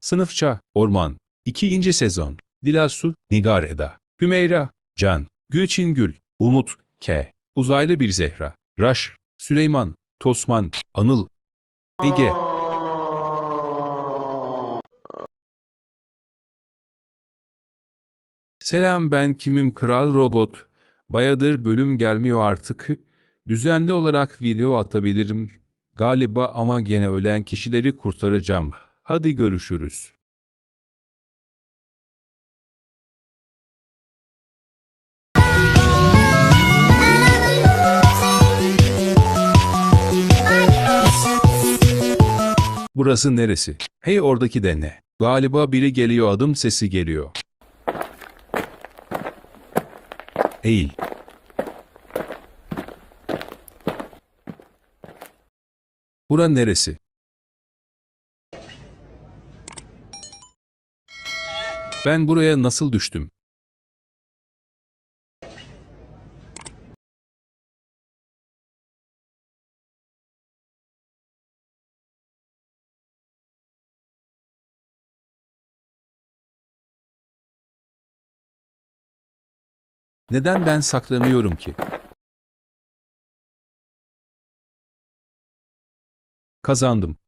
Sınıfça, Orman, 2. sezon, Dilasu, Nigar Eda, Hümeyra, Can, Gülçin Gül, Umut, K, Uzaylı Bir Zehra, Raş, Süleyman, Tosman, Anıl, Ege. Selam ben kimim Kral Robot. Bayadır bölüm gelmiyor artık. Düzenli olarak video atabilirim. Galiba ama gene ölen kişileri kurtaracağım. Hadi görüşürüz. Burası neresi? Hey oradaki de ne? Galiba biri geliyor adım sesi geliyor. Eğil. Bura neresi? Ben buraya nasıl düştüm? Neden ben saklanıyorum ki? Kazandım.